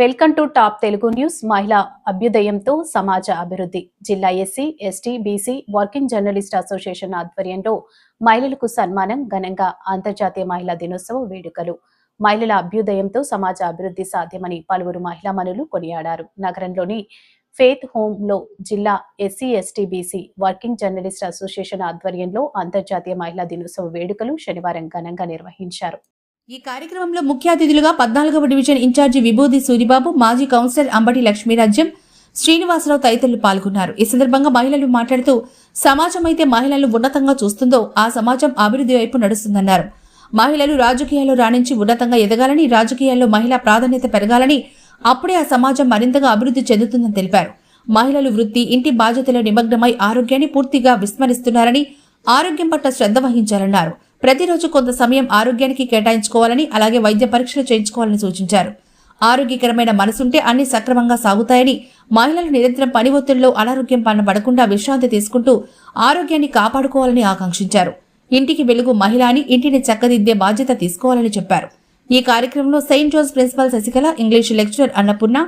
Welcome to top Telugu news మహిళా అభ్యుదయంతో సమాజ అభివృద్ధి. జిల్లా SC ST BC working journalist association ఆధ్వర్యంలో మహిళలకు సన్మానం ఘనంగా అంతర్జాతీయ మహిళా దినోత్సవ వేడుకలు. మహిళల అభ్యుదయంతో సమాజ అభివృద్ధి సాధ్యమని పలువురు మహిళా మనులు కొనియాడారు. నగరంలోని ఫేత్ హోమ్లో జిల్లా SC ST BC working journalist association ఆధ్వర్యంలో అంతర్జాతీయ మహిళా దినోత్సవ వేడుకలు శనివారం ఘనంగా నిర్వహించారు. ఈ కార్యక్రమంలో ముఖ్య అతిథులుగా పద్నాలుగవ డివిజన్ ఇన్ఛార్జి విభూది సూరిబాబు మాజీ కౌన్సిలర్ అంబటి లక్ష్మీరాజ్యం శ్రీనివాసరావు తదితరులు పాల్గొన్నారు. ఈ సందర్భంగా మహిళలు మాట్లాడుతూ సమాజం అయితే మహిళలను ఉన్నతంగా చూస్తుందో ఆ సమాజం అభివృద్ధి వైపు నడుస్తుందన్నారు. మహిళలు రాజకీయాల్లో రాణించి ఉన్నతంగా ఎదగాలని రాజకీయాల్లో మహిళా ప్రాధాన్యత పెరగాలని అప్పుడే ఆ సమాజం మరింతగా అభివృద్ధి చెందుతుందని తెలిపారు. మహిళలు వృత్తి ఇంటి బాధ్యతలో నిమగ్నమై ఆరోగ్యాన్ని పూర్తిగా విస్మరిస్తున్నారని ఆరోగ్యం పట్ల శ్రద్ధ వహించాలన్నారు. ప్రతిరోజు కొంత సమయం ఆరోగ్యానికి కేటాయించుకోవాలని అలాగే వైద్య పరీక్షలు చేయించుకోవాలని సూచించారు. ఆరోగ్యకరమైన మనసుంటే అన్ని సక్రమంగా సాగుతాయని మహిళలు నిరంతరం పని ఒత్తిడిలో అనారోగ్యం పడిన పడకుండా విశ్రాంతి తీసుకుంటూ ఆరోగ్యాన్ని కాపాడుకోవాలని ఆకాంక్షించారు. ఇంటికి వెలుగు మహిళ అని ఇంటిని చక్కదిద్దే బాధ్యత తీసుకోవాలని చెప్పారు. ఈ కార్యక్రమంలో saint John's principal Sasikala English lecturer Annapurna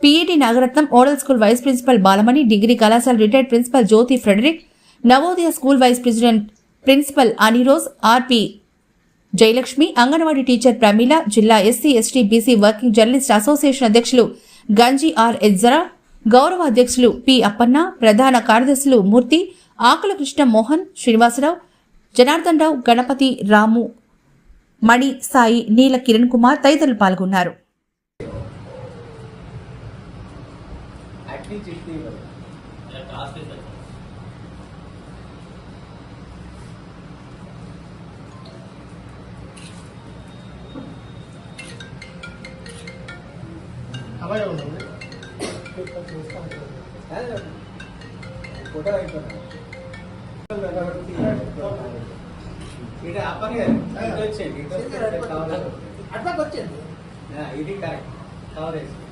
PET Nagaratnam ఓడల్ school vice principal Balamani degree కళాశాల retired principal Jyothi Frederick Navodaya school vice president principal అనిరోజ్ RP Jayalakshmi anganwadi teacher Pramila జిల్లా SC ST BC working journalist association అధ్యక్షులు Ganji are ఎజ్జరా గౌరవ అధ్యక్షులు P Appanna ప్రధాన కార్యదర్శులు మూర్తి ఆకుల కృష్ణ మోహన్ శ్రీనివాసరావు జనార్దన్ రావు గణపతి రాము మణి సాయి నీల కిరణ్ కుమార్ తదితరులు పాల్గొన్నారు. Acting చేస్తే అబ్బాయి ఉంది. ఫోటో అయిపోయింది అట్లా వచ్చింది ఇది కరెక్ట్ కవర్ వేసి